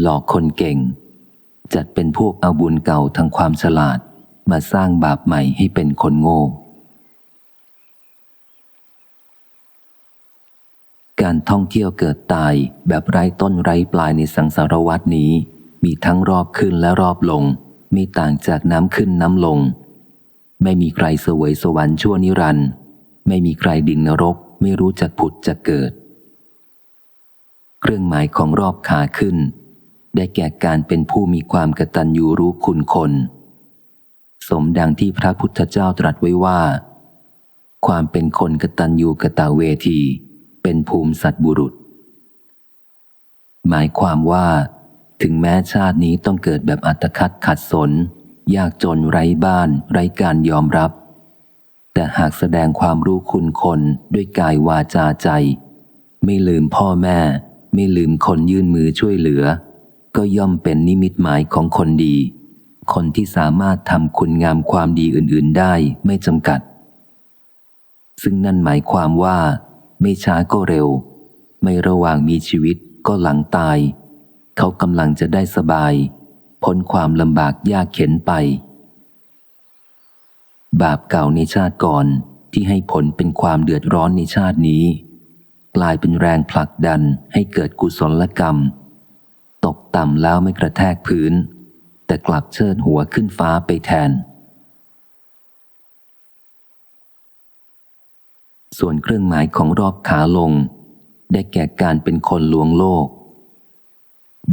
หลอกคนเก่ง จัดเป็นพวกเอาบุญเก่าทางความฉลาดมาสร้างบาปใหม่ให้เป็นคนโง่ การท่องเที่ยวเกิดตายแบบไร้ต้นไร้ปลายในสังสารวัตนี้ มีทั้งรอบขึ้นและรอบลง มีต่างจากน้ำขึ้นน้ำลง ไม่มีใครเสวยสวรรค์ชั่วนิรันด์ไม่มีใครดิ่งนรกไม่รู้จักผุดจะเกิด เครื่องหมายของรอบขาขึ้น ได้แก่การเป็นผู้มีความกตัญญูรู้คุณคน สมดังที่พระพุทธเจ้าตรัสไว้ว่า ความเป็นคนกตัญญูกตเวที เป็นภูมิสัตว์บุรุษ หมายความว่า ถึงแม้ชาตินี้ต้องเกิดแบบอัตคัดขัดสน ยากจนไร้บ้าน ไร้การยอมรับ แต่หากแสดงความรู้คุณคนด้วยกายวาจาใจ ไม่ลืมพ่อแม่ ไม่ลืมคนยื่นมือช่วยเหลือ ก็ย่อมเป็นนิมิตหมายของคนดี คนที่สามารถทำคุณงามความดีอื่น ๆได้ไม่จำกัด ซึ่งนั่นหมายความว่า ไม่ช้าก็เร็ว ไม่ระหว่างมีชีวิตก็หลังตาย เขากำลังจะได้สบาย พ้นความลำบากยากเข็นไป บาปเก่าในชาติก่อนที่ให้ผลเป็นความเดือดร้อนในชาตินี้ กลายเป็นแรงผลักดันให้เกิดกุศลกรรม ตกต่ำแล้วไม่กระแทกพื้น แต่กลับเชิดหัวขึ้นฟ้าไปแทน ส่วนเครื่องหมายของรอบขาลง ได้แก่การเป็นคนลวงโลก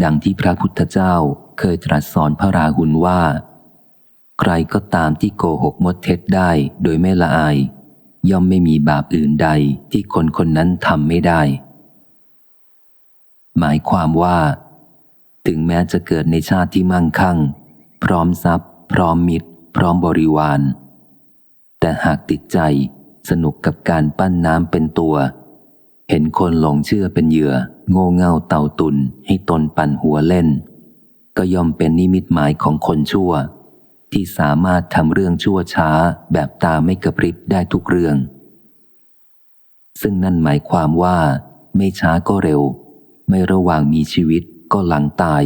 ดังที่พระพุทธเจ้าเคยตรัสสอนพระราหุลว่า ใครก็ตามที่โกหกมดเท็จได้โดยไม่ละอาย ย่อมไม่มีบาปอื่นใดที่คนคนนั้นทำไม่ได้หมายความว่า ถึงแม้จะเกิดในชาติที่มั่งคั่ง พร้อมทรัพย์ พร้อมมิตร พร้อมบริวาร แต่หากติดใจสนุกกับการปั้นน้ำเป็นตัว เห็นคนหลงเชื่อเป็นเหยื่อ โง่เง่าเต่าตุนให้ตนปั่นหัวเล่น ก็ย่อมเป็นนิมิตหมายของคนชั่ว ที่สามารถทำเรื่องชั่วช้าแบบตาไม่กระพริบได้ทุกเรื่อง ซึ่งนั่นหมายความว่า ไม่ช้าก็เร็ว ไม่ระหว่างมีชีวิต ก็หลังตาย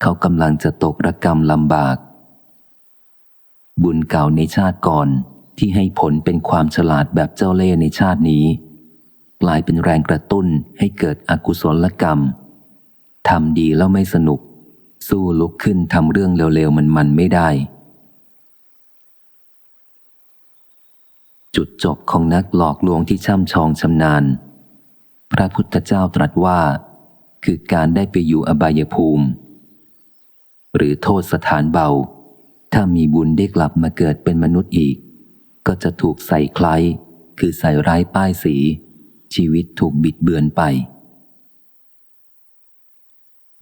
เขากำลังจะตกระกรรมลำบาก บุญเก่าในชาติก่อนที่ให้ผลเป็นความฉลาดแบบเจ้าเล่ในชาตินี้ กลายเป็นแรงกระตุ้นให้เกิดอกุศลกรรมทำดีแล้วไม่สนุก สู้ลุกขึ้นทำเรื่องเร็วๆมันมันไม่ได้ จุดจบของนักหลอกลวงที่ช่ำชองชำนาญ พระพุทธเจ้าตรัสว่า คือการได้ไปอยู่อบายภูมิ หรือโทษสถานเบา ถ้ามีบุญได้กลับมาเกิดเป็นมนุษย์อีก ก็จะถูกใส่คล้ายคือใส่ร้ายป้ายสี ชีวิตถูกบิดเบือนไป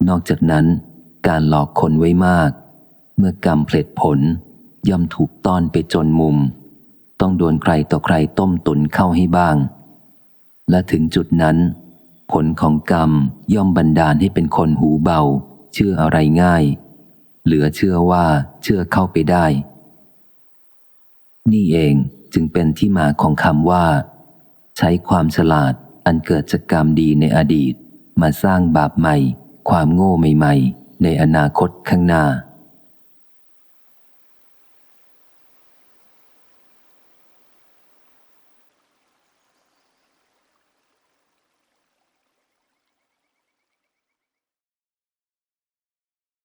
นอกจากนั้น การหลอกคนไว้มาก เมื่อกรรมเพลิดผลย่อมถูกต้อนไปจนมุม ต้องโดนใครต่อใครต้มตุนเข้าให้บ้าง และถึงจุดนั้น ผลของกรรมย่อมบันดาลให้เป็นคนหูเบา เชื่ออะไรง่าย เหลือเชื่อว่าเชื่อเข้าไปได้ นี่เองจึงเป็นที่มาของคำว่า ใช้ความฉลาดอันเกิดจากกรรมดีในอดีต มาสร้างบาปใหม่ ความโง่ใหม่ ๆ ในอนาคตข้างหน้า